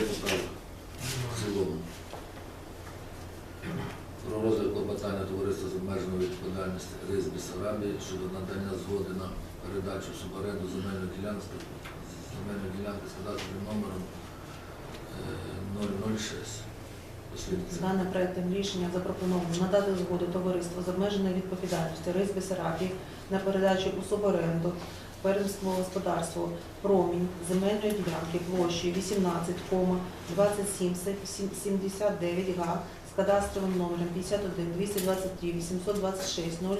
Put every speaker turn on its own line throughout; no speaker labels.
є поправка? В цілому. Про розгляд клопотання товариства з обмеженою відповідальністю РИЗ Бісарабії щодо надання згоди на передачу суборенду земельної ділянки, земельної ділянки з кадастровим номером е, 006. Послідний
З даним проектом рішення запропоновано надати згоду товариству з обмеженою відповідальністю Рис Бесарабії на передачу у суборенду фермерського господарства промінь земельної ділянки площею 18,2779 га з кадастровим номером 51 223 826 00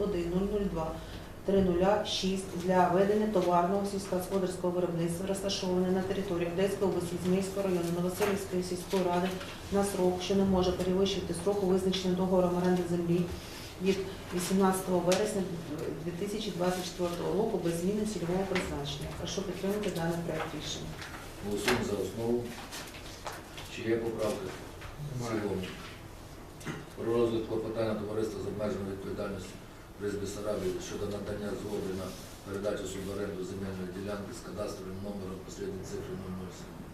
01 002 306 для ведення товарного сільськогосподарського виробництва, розташованого на території Одеської області, Зміївського району, Новоселівської сільської ради на срок, що не може перевищити строку, визначеного договором оренди землі від 18 вересня 2024 року без зміни цільового призначення. Прошу підтримати даний проект рішення.
Голосуємо за основу. Чи є поправки? Цілому. Про розгляд клопотання товариства з обмеженою відповідальністю РИЗ Бесарабії щодо надання згоди на передачу суборенду земельної ділянки з кадастровим номером послідні цифри 007.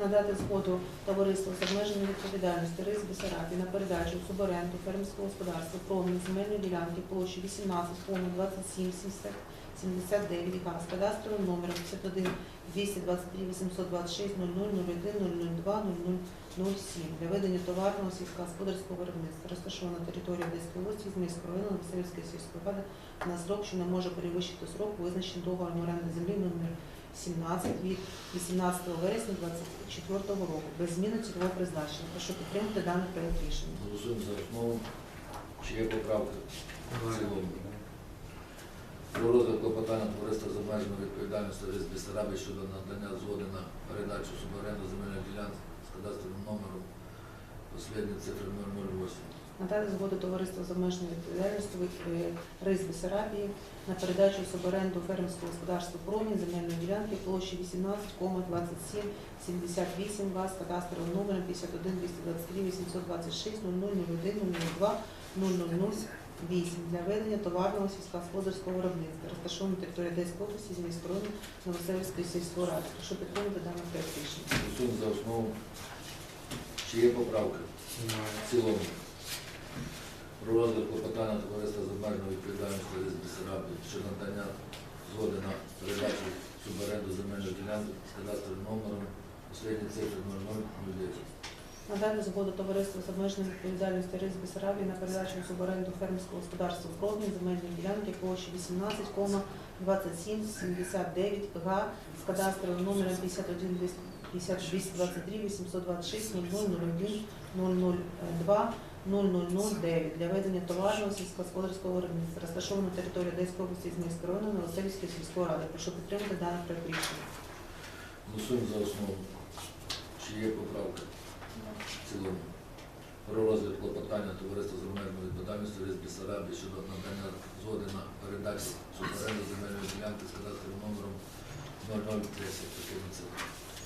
Надати згоду товариству з обмеженою відповідальністю Рис Бесарабі на передачу в суборенду фермерського господарства промінь земельної ділянки площі 18,27 79 га з кадастровим номером 51 223 826 00 01 002 007 для ведення товарного сільськогосподарського виробництва, розташовано на території Одеської області, Зміївського району, Васильівської сільської ради на срок, що не може перевищити срок, визначений договором оренди землі номер 17 від 18 вересня 2024 року без зміни цільового призначення. Прошу підтримати даний проект рішення.
Голосуємо за основу. Чи є поправки? В цілому. Про розгляд клопотання товариства з обмеженою відповідальністю РИЗ Бесарабії щодо надання згоди на передачу суборенду земельної ділянки з кадастровим номером послідні цифри 008.
Надати згоду товариства з обмеженою відповідальністю е, Бесарабії на передачу в суборенду фермерського господарства промінь земельної ділянки площі 18,2778 га з кадастровим номером 51 223 826 0001 002 008 для ведення товарного сільськогосподарського виробництва, розташованого на території Одеської області, Зміївського району, Новоселівської сільської ради. Прошу підтримати даний проект рішення.
Голосуємо за основу. Чи є поправки? В цілому. Розгляд клопотання товариства з обмеженою відповідальністю РИЗ Бесарабії щодо надання згоди на передачу суборенду земельної ділянки з кадастровим номером послідні цифри 0009.
Надати згоду товариству з обмеженою відповідальністю РИЗ Бесарабії на передачу в суборенду фермерського господарства Промінь земельної ділянки площі 18,2779 га з кадастровим номером 51 223 826 0001 002 0009 для ведення товарного сільськогосподарського виробництва, розташовано на території Одеської області Зміївського району Новоселівської сільської ради. Прошу підтримати даний проект рішення.
Голосуємо за основу. Чи є поправки? В цілому. Про розгляд клопотання товариства з обмеженою відповідальністю РИЗ Бесарабії щодо надання згоди на передачу суборенду земельної ділянки з кадастровим номером 0010. Послідні цифри.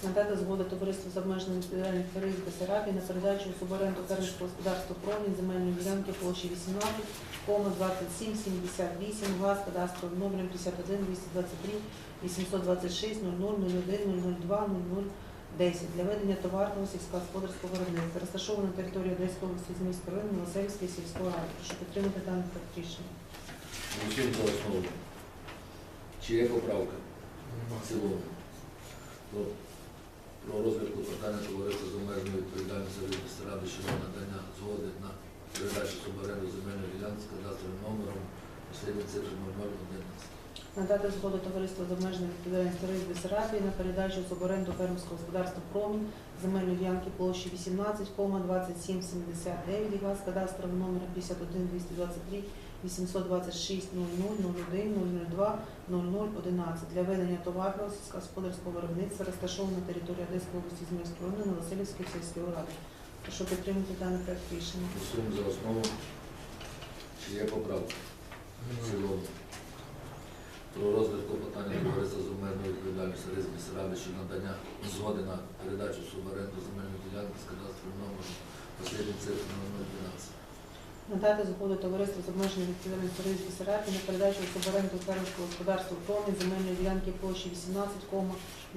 Надати згоду товариству з обмеженою відповідальністю РИЗ Бесарабії на передачу у суборенду фермерського господарства Промінь земельної ділянки площі 18,2778 га з кадастровим номером 51 223 826 00 01 002 00 10 для ведення товарного сільськогосподарського виробництва, розташовано на території Одеської області Зміївського району Новоселівської сільської ради. Прошу підтримати дане проект рішення.
Голосуємо за основу. Чи є поправка? В цілому. Про, про розгляд клопотання товариства з обмеженою відповідальністю РИЗ Ради щодо надання згоди на передачу суборенду земельної ділянки з кадастровим номером послідні цифри 0011.
Надати згоду товариству з обмеженою відповідальністю РИЗ Бесарабії на передачу в суборенду фермерського господарства «Промінь» земельної ділянки площі 18,2779 га з кадастровим номером 51 223 826 00 01 002 0011 для ведення товарного сільськогосподарського виробництва, розташованого на території Одеської області Зміївського району Новоселівської сільської ради. Прошу підтримати даний проект рішення.
Голосуємо за основу. Є поправка? Про розгляд клопотання товариства з обмеженою відповідальністю РИЗ Бесарабії щодо надання згоди на передачу суборенду земельної ділянки з кадастровим номером послідні цифри 0012.
Надати згоду товариству з обмеженою відповідальністю ризики Сараті на передачу в суборенду фермерського господарства промінь земельної ділянки площі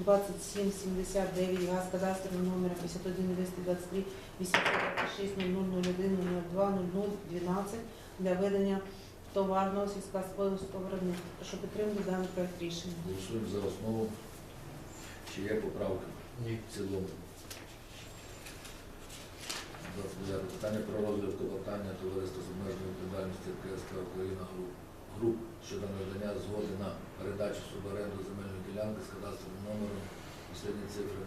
18,2779 газ кадастровим номером 51 223 856 0001 02 0012 для ведення товарного сільськогосподарського виробництва. Прошу підтримати даний проект рішення.
Голосуємо за основу. Чи є поправки?
Ні.
В цілому. 29 питання про розгляд клопотання товариства з обмеженою відповідальністю КСП Україна груп, груп щодо надання згоди на передачу суборенду земельної ділянки з кадастровим номером останні цифри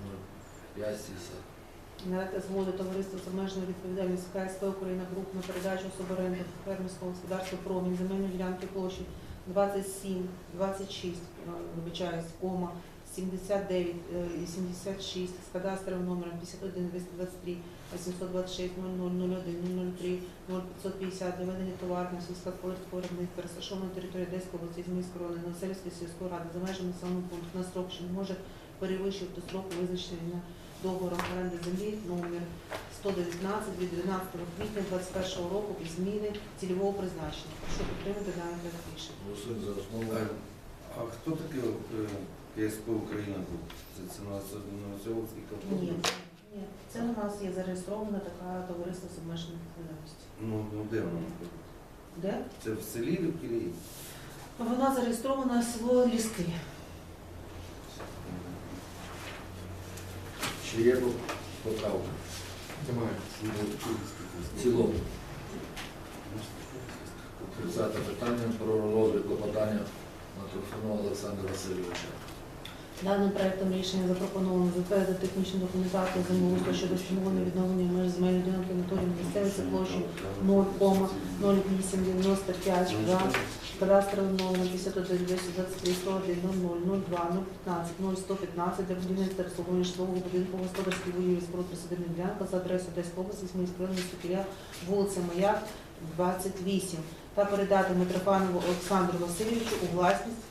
0570.
Надати згоду товариству з обмеженою відповідальністю КСП Україна Груп на передачу суборенду фермерського господарства промінь земельної ділянки площі 27, 26, е, вибачаюсь, кома 79 е, і 76 з кадастровим номером 51 223 826 0001 003 0550 для ведення товарного сільськогосподарського виробництва розташованого на території Одеської області Зміївської району Новоселівської сільської ради за межами населеного пункту на строк, що не може перевищувати строк визначений на договором оренди землі номер 119 від 12 квітня 2021 року без зміни цільового призначення. Прошу підтримати проект рішення.
А, хто таке е, КСП Україна був? Це, це Новоселовський колхоз?
Ні, ні, це у нас є зареєстрована така товариство з обмеженою відповідальністю.
Ну, ну де воно?
Де?
Це в селі в Кілії?
Вона зареєстрована село Ліски.
Чи є поправка?
Немає.
В цілому. 30 питання про розгляд клопотання Матрофонова Олександра Васильовича.
Даним проектом рішення запропоновано затвердити технічну документацію землеустрою щодо встановлення відновлення меж земельної ділянки натурі місцевості площі 0,0895 га, кадастровим номером 51 223 101 00 02 015 0115 для будівництва обслуговування житлового будинку господарських будівлі споруд присадибних ділянка за адресою Одеської області, району, місто вулиця Маяк, 28 та передати Митрофанову Олександру Васильовичу у власність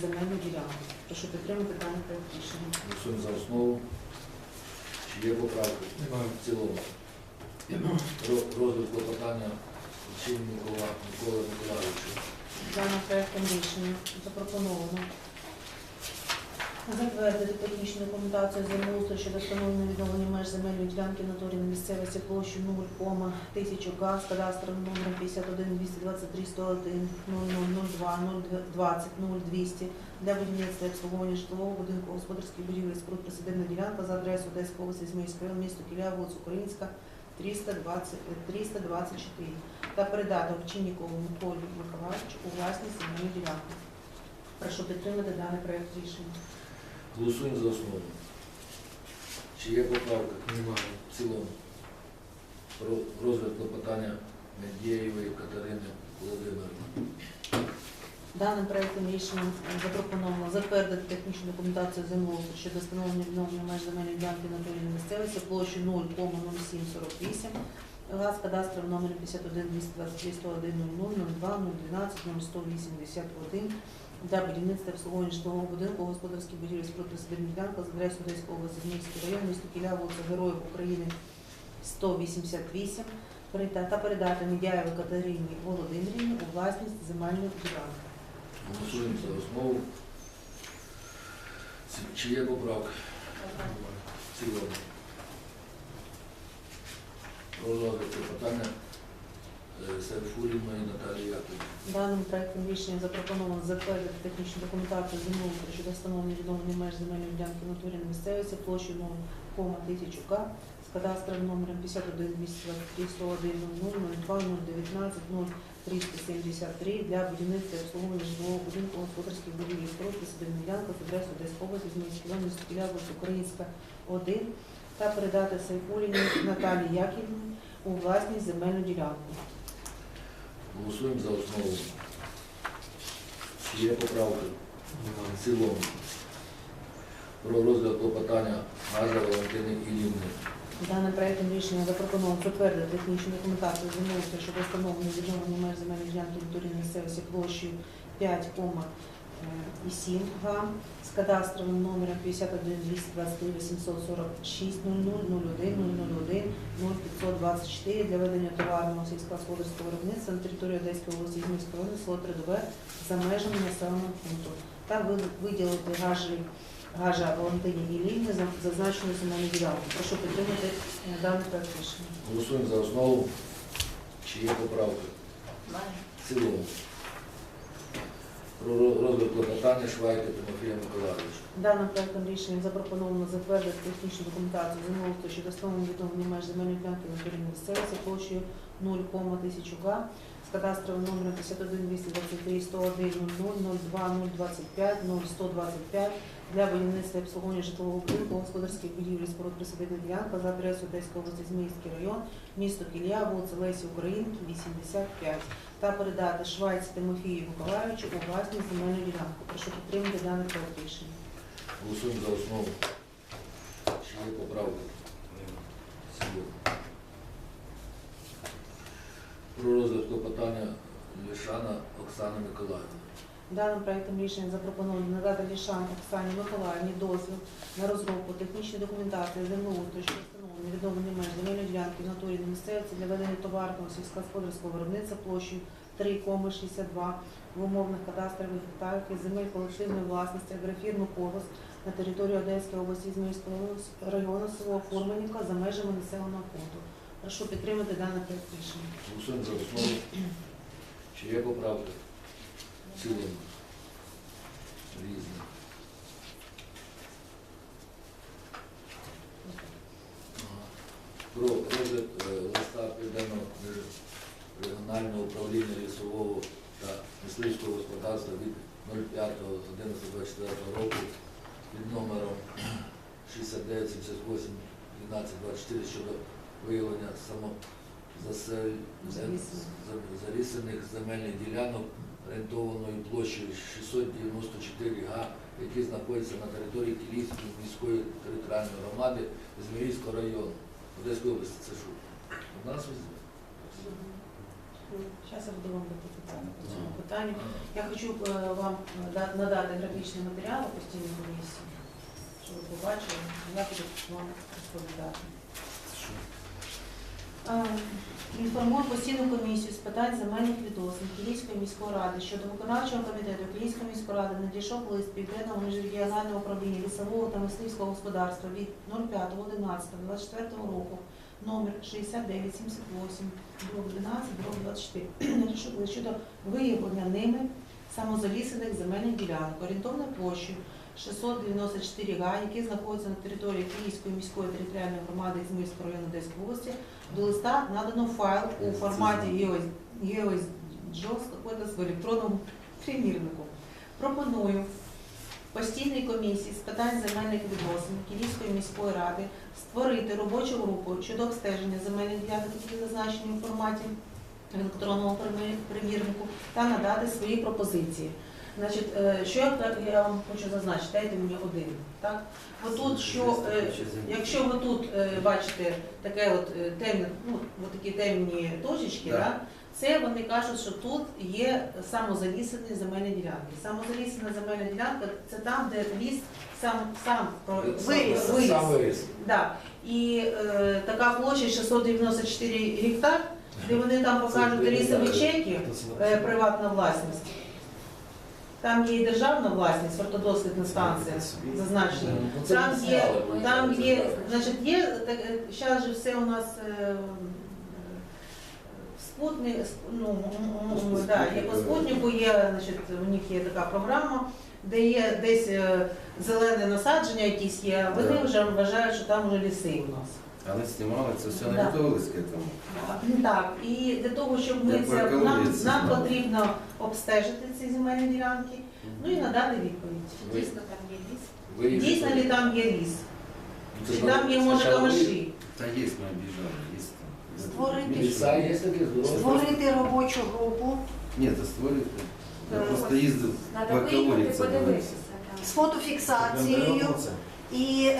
земельну ділянку. Прошу підтримати даний проект рішення.
Голосуємо за основу. Чи є поправки?
Немає.
В цілому. Ро- Розгляд клопотання Чинникова Миколи Миколаївича.
Даним проектом рішення запропоновано затвердити технічну документацію землеустрою щодо встановлення відновлення меж земельної ділянки на території на місцевості площі 0, 1000 га з кадастровим номером 51 223 101 0002 020 0200 для будівництва обслуговування житлового будинку господарських будівель споруд присадибна ділянка за адресою області Зміївської район, місто Кіля, вулиця Українська, 320, 324 та передати Овчиннікову Миколі Миколаївичу у власність земельну ділянку. Прошу підтримати даний проект рішення.
Голосуємо за основу. Чи є поправка?
Немає.
В цілому. Про розгляд клопотання Медєєвої Катерини Володимирівни.
Даним проектом рішенням запропоновано затвердити технічну документацію землеустрою щодо встановлення відновлення меж земельної ділянки на території місцевості площі 0,0748 газ кадастровим номером 51 223 101 00 02 012 0181 для будівництва обслуговування житлового будинку господарських будівель споруд присадибних з адресою Одеської області, Зміївський район, місто Кіля, вулиця Героїв України, 188, переда- та передати Медяєву Катерині Володимирівні у власність земельної ділянки.
Голосуємо за основу. Чи є поправка? Цілому. Про розгляд е, Сайфуліної Наталії
Даним проектом рішення запропоновано затвердити технічну документацію землеустрою щодо встановлення відновлення меж земельної ділянки натурі на місцевості площею 0,1000 га з кадастровим номером 51 223 101 00 02 019 0373 для будівництва і обслуговування житлового будинку господарських будівель споруд присадибних ділянка з адресою Одеської області, Зміївський район, місто Кіля, Українська, 1 та передати Сайфуліні Наталії Яківні у власність земельну ділянку.
Голосуємо за основу. Є поправки? В цілому. Про розгляд клопотання Гажа Валентини Ілівни.
Даним проєктом рішення запропоновано затвердити технічну документацію землеустрою щодо встановлення відновлення меж земельної ділянки території місцевості площею 5, і 7 га з кадастровим номером 51 223 846 00 01 001 0524 для ведення товарного сільськогосподарського виробництва на території Одеської області Зміївського району село Тридове за межами населеного пункту та виділити гажі Гажа Валентині Іллівні за зазначену земельну ділянку. Прошу підтримати е, даний проект рішення.
Голосуємо за основу. Чи є поправки? В цілому. Про ро- розгляд клопотання Швайка Тимофія Миколайовича.
Даним проектом рішенням запропоновано затвердити технічну документацію землеустрою щодо встановлення відновлення меж земельної ділянки на території місцевості площею 0,1000 га з кадастровим номером 51 223 101 00 02 025 0125 для будівництва і обслуговування житлового будинку, господарських будівлі, споруд присадибних ділянка за адресою Одеської області, Зміївський район, місто Кілія, вулиця Лесі Українки, 85 та передати Швайц Тимофію Миколайовичу у власність земельну ділянку. Прошу підтримати даний проект рішення.
Голосуємо за основу. Чи є поправки? Про розгляд клопотання Лішана Оксани Миколаївни.
Даним проектом рішення запропоновано надати Лішан Оксані Миколаївні дозвіл на розробку технічної документації землеустрою відновлення меж земельної ділянки в натурі на місцевості для ведення товарного сільськогосподарського виробництва площею 3,62 в умовних кадастрових гектарах із земель колективної власності агрофірми «Колос» на території Одеської області Зміївського району село Форменівка за межами населеного пункту. Прошу підтримати даний проект рішення.
Голосуємо за основу. Чи є поправки? Цілому. Різне. Ага. Про розгляд е, листа Південного регіонального управління лісового та мисливського господарства від 05.11.24 року під номером 6978 1224 щодо виявлення самозасель-
Залісених.
земельних ділянок орієнтованою площею 694 га, які знаходяться на території Кілійської міської територіальної громади Зміївського району Одеської області. Це що? У нас везде?
Зараз я буду вам дати питання по цьому питанню. Я хочу е, вам е, да- надати графічні матеріали постійної комісії, щоб ви побачили, я буду вам розповідати. Е, Інформую постійну комісію з питань земельних відносин Київської міської ради щодо виконавчого комітету Київської міської ради надійшов лист Південного міжрегіонального управління лісового та мисливського господарства від 05.11.24 року номер 6978 12 24 щодо виявлення ними самозалісених земельних ділянок орієнтовною площею 694 га, які знаходяться на території Київської міської територіальної громади Ізмирського району Одеської області. До листа надано файл у форматі GeoJOS какой-то в електронному примірнику. Пропоную постійній комісії з питань земельних відносин Київської міської ради створити робочу групу щодо обстеження земельних ділянок, які зазначені у форматі електронного примірнику, та надати свої пропозиції. Значить, е, що я, я вам хочу зазначити, дайте мені один. Так? Отут, що, е, якщо ви тут е, бачите таке от темне, ну, от такі темні точечки,
Да.
да. Це вони кажуть, що тут є самозалісені земельні ділянки. Самозалісена земельна ділянка це там, де ліс сам сам про виріс, виріс.
Виріс.
Да. І е, така площа 694 гектар, де вони там покажуть лісові чеки, е, приватна власність. Там є і державна власність, ортодослідна станція зазначена.
Ну,
Там є, там є, значить, є, зараз же все у нас е, спутник, ну, да, є по спутнику, є, значить, у них є така програма, де є десь е, зелене насадження якісь є, вони вже вважають, що там вже ліси у нас.
Але знімали, це все не
Да.
готовились к этому.
Так, і для того, щоб ми
Як
це
екологія
нам,
це
нам потрібно обстежити ці земельні ділянки, ну і надати відповідь.
Ви-
Дійсно там є ліс.
Дійсно ли там є ліс? Чи там є може
спочатку
камиші?
Та є, ми обіжали, є там.
Створити.
Ліса є здорові.
Створити робочу групу
Ні, це створити. Я
Е,
просто їздив
Надо
в
виїхати подивитися.
з фотофіксацією
І е,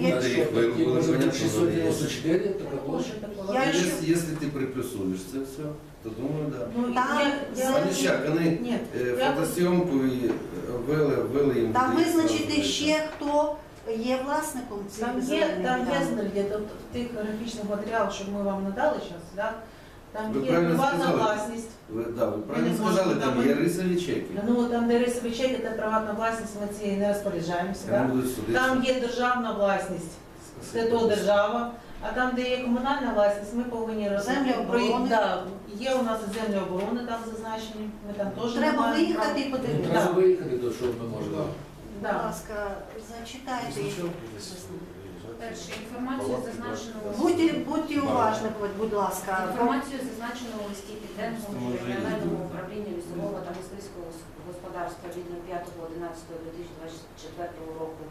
Ну,
Надо
якщо
їх ви-
Ті,
було
може, 694, така площа.
Я
Якщо,
ще-
якщо ти приплюсуєш це все, то думаю. Да.
Ну,
Там
я- я-
Вони ще, вони
Ні,
е, фотосйомку і е, ввели, ввели їм.
там визначити ще, хто є власником цих
Там є,
земельних
там є
ділянок.
землі, тобто в тих графічних матеріалах, що ми вам надали зараз, да? там
Ви
є
правильно
приватна
сказали.
власність.
Ви, да, ви правильно
не
сказали, там
там
є рисові чеки.
Ну там, де рисові чеки, це приватна власність, ми цією не розпоряджаємося. Да? Там є державна власність, це то держава. А там, де є комунальна власність, ми повинні роз-
Землі оборони.
Да, є у нас землі оборони там зазначені. Ми там теж
Треба
маємо
виїхати і подивитися.
Треба виїхати, то що ми можемо.
Будь
Да.
ласка, зачитайте. їх.
Перше, інформацію зазначену
Будьте, будьте уважні, будь ласка.
інформацію зазначену у листі Південному регіональному управлінню лісового та мисливського господарства від 5.11.2024 року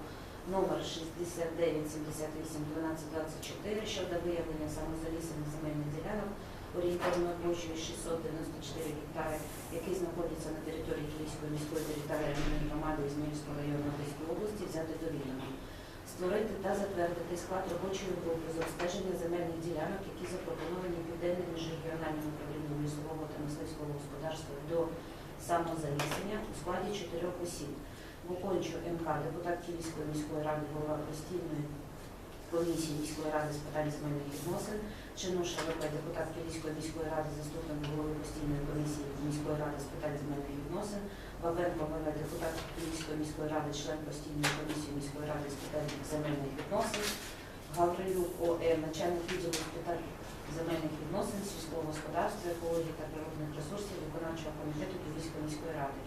номер 69781224 щодо виявлення самозалісних земельних ділянок орієнтовною площею 694 гектари, які знаходяться на території Київської міської територіальної громади Ізмаїльського району Одеської області, взяти до відома. Створити та затвердити склад робочої групи з обстеження земельних ділянок, які запропоновані Південним міжрегіональним управлінням лісового та мисливського господарства до самозалісення у складі чотирьох осіб. Букончу МК, депутат Київської міської ради, голова постійної комісії міської ради з питань земельних відносин, Чинуша ВП, депутат Київської міської ради, заступник голови постійної комісії міської ради з питань земельних відносин, Бабенко ВВ, депутат Київської міської ради, член постійної комісії міської ради з питань земельних відносин, Гаврилюк ОЕ, начальник відділу з питань земельних відносин, сільського господарства, екології та природних ресурсів виконавчого комітету Київської міської ради.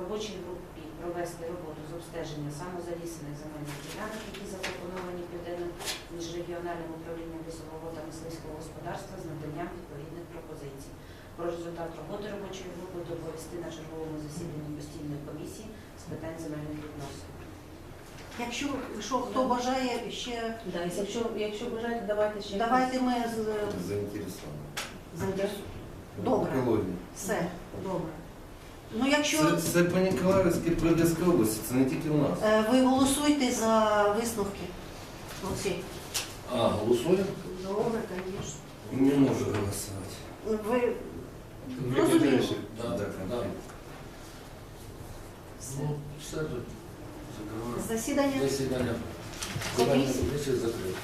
Робочій групі провести роботу з обстеження самозалісених земельних ділянок, які запропоновані південним міжрегіональним управлінням лісового та мисливського господарства з наданням відповідних пропозицій. Про результат роботи робочої групи доповісти на черговому засіданні постійної комісії з питань земельних відносин.
Якщо що, хто бажає ще,
Да, якщо, якщо бажаєте, давайте ще.
давайте ми з
Заінтересовані.
зайдемо. Добре, все, добре. Ну, якщо
Це, це по Ніколаївській по області, це не тільки у нас.
е, ви голосуйте за висновки. Олексій.
А, голосуємо?
Добре, звісно.
Не можу голосувати.
Ви розумієте.
Да,
Да,
да. Ну, все тут. Закриваю.
Засідання
Засідання.
Комісії.
Комісія закрита.